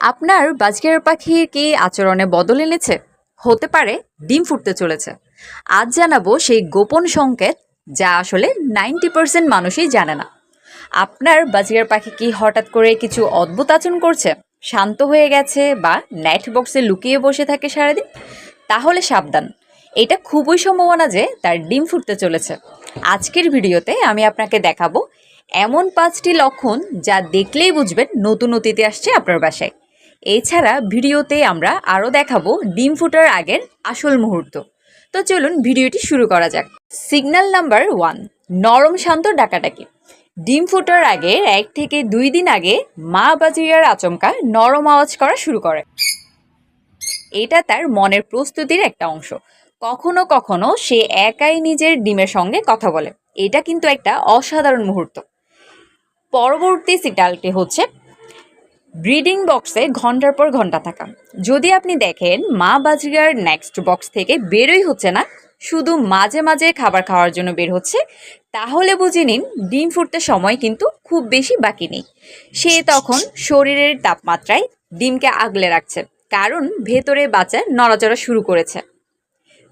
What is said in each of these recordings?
আপনার বাজকের পাখির কি আচরণে বদল এনেছে? হতে পারে ডিম ফুটতে চলেছে। আজ জানাব সেই গোপন সংকেত যা আসলে নাইনটি পার্সেন্ট মানুষই জানে না। আপনার বাজিকার পাখি কি হঠাৎ করে কিছু অদ্ভুত আচরণ করছে? শান্ত হয়ে গেছে বা নেট বক্সে লুকিয়ে বসে থাকে সারাদিন? তাহলে সাবধান। এটা খুবই সম্ভাবনা যে তার ডিম ফুটতে চলেছে। আজকের ভিডিওতে আমি আপনাকে দেখাবো এমন পাঁচটি লক্ষণ যা দেখলেই বুঝবেন নতুন অতিথি আসছে আপনার বাসায়। এছাড়া ভিডিওতে আমরা আরও দেখাবো ডিম ফুটার আগের আসল মুহূর্ত। তো চলুন ভিডিওটি শুরু করা যাক। সিগন্যাল নাম্বার ওয়ান, নরম শান্ত ডাকাডাকি। ডিম ফুটার আগে এক থেকে দুই দিন আগে মা বাজিয়ার আচমকা নরম আওয়াজ করা শুরু করে। এটা তার মনের প্রস্তুতির একটা অংশ। কখনো কখনো সে একাই নিজের ডিমের সঙ্গে কথা বলে। এটা কিন্তু একটা অসাধারণ মুহূর্ত। পরবর্তী সিগন্যালটি হচ্ছে ব্রিডিং বক্সে ঘণ্টার পর ঘণ্টা থাকা। যদি আপনি দেখেন মা বাজিগার নেক্সট বক্স থেকে বেরোই হচ্ছে না, শুধু মাঝে মাঝে খাবার খাওয়ার জন্য বের হচ্ছে, তাহলে বুঝে নিন ডিম ফুটতে সময় কিন্তু খুব বেশি বাকি নেই। সে তখন শরীরের তাপমাত্রায় ডিমকে আগলে রাখছে, কারণ ভেতরে বাচ্চা নড়াচড়া শুরু করেছে।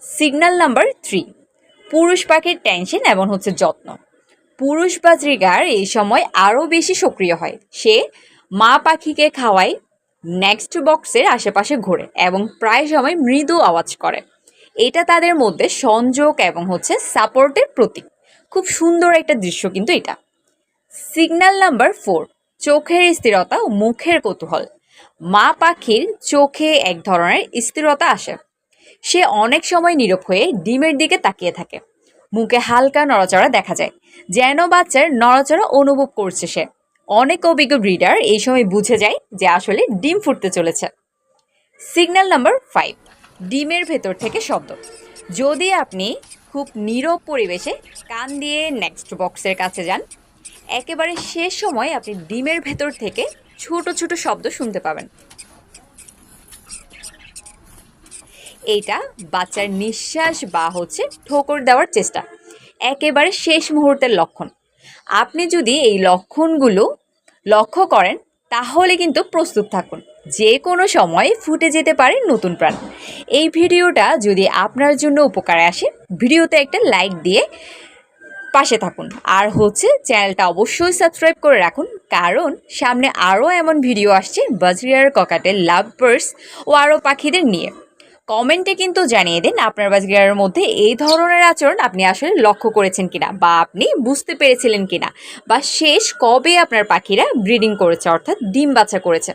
সিগন্যাল নাম্বার থ্রি পুরুষ পাখির টেনশন এবং হচ্ছে যত্ন। পুরুষ বাজরিগার এই সময় আরও বেশি সক্রিয় হয়। সে মা পাখিকে খাওয়ায় নেক্সট বক্সের আশেপাশে ঘোরে এবং প্রায় সময় মৃদু আওয়াজ করে। এটা তাদের মধ্যে সংযোগ এবং হচ্ছে সাপোর্টের প্রতীক। খুব সুন্দর একটা দৃশ্য কিন্তু এটা। সিগন্যাল নাম্বার ফোর চোখের স্থিরতা ও মুখের কৌতূহল। মা পাখির চোখে এক ধরনের স্থিরতা আসে। সে অনেক সময় নীরব হয়ে ডিমের দিকে তাকিয়ে থাকে। মুখে হালকা নড়াচড়া দেখা যায়, যেন বাচ্চার নড়াচড়া অনুভব করছে সে। অনেক অভিজ্ঞ ব্রিডার এই সময় বুঝে যায় যে আসলে ডিম ফুটতে চলেছে। সিগন্যাল নাম্বার ফাইভ ডিমের ভেতর থেকে শব্দ। যদি আপনি খুব নীরব পরিবেশে কান দিয়ে নেক্সট বক্সের কাছে যান, একেবারে শেষ সময় আপনি ডিমের ভেতর থেকে ছোট ছোট শব্দ শুনতে পাবেন। এইটা বাচ্চার নিঃশ্বাস বা হচ্ছে ঠোকর দেওয়ার চেষ্টা। একেবারে শেষ মুহূর্তের লক্ষণ। আপনি যদি এই লক্ষণগুলো লক্ষ্য করেন, তাহলে কিন্তু প্রস্তুত থাকুন। যে কোনো সময় ফুটে যেতে পারে নতুন প্রাণ। এই ভিডিওটা যদি আপনার জন্য উপকারে আসে, ভিডিওতে একটা লাইক দিয়ে পাশে থাকুন। আর হচ্ছে চ্যানেলটা অবশ্যই সাবস্ক্রাইব করে রাখুন, কারণ সামনে আরও এমন ভিডিও আসছে, বাজরিয়ার ককাটের লাভ বার্ডস ও আরও পাখিদের নিয়ে। কমেন্টে কিন্তু জানিয়ে দিন আপনার বাজগিরার মধ্যে এই ধরনের আচরণ আপনি আসলে লক্ষ্য করেছেন কিনা বা আপনি বুঝতে পেরেছিলেন কিনা বা শেষ কবে আপনার পাখিরা ব্রিডিং করেছে, অর্থাৎ ডিম বাচ্চা করেছে।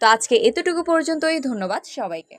তো আজকে এতটুকু পর্যন্তই, ধন্যবাদ সবাইকে।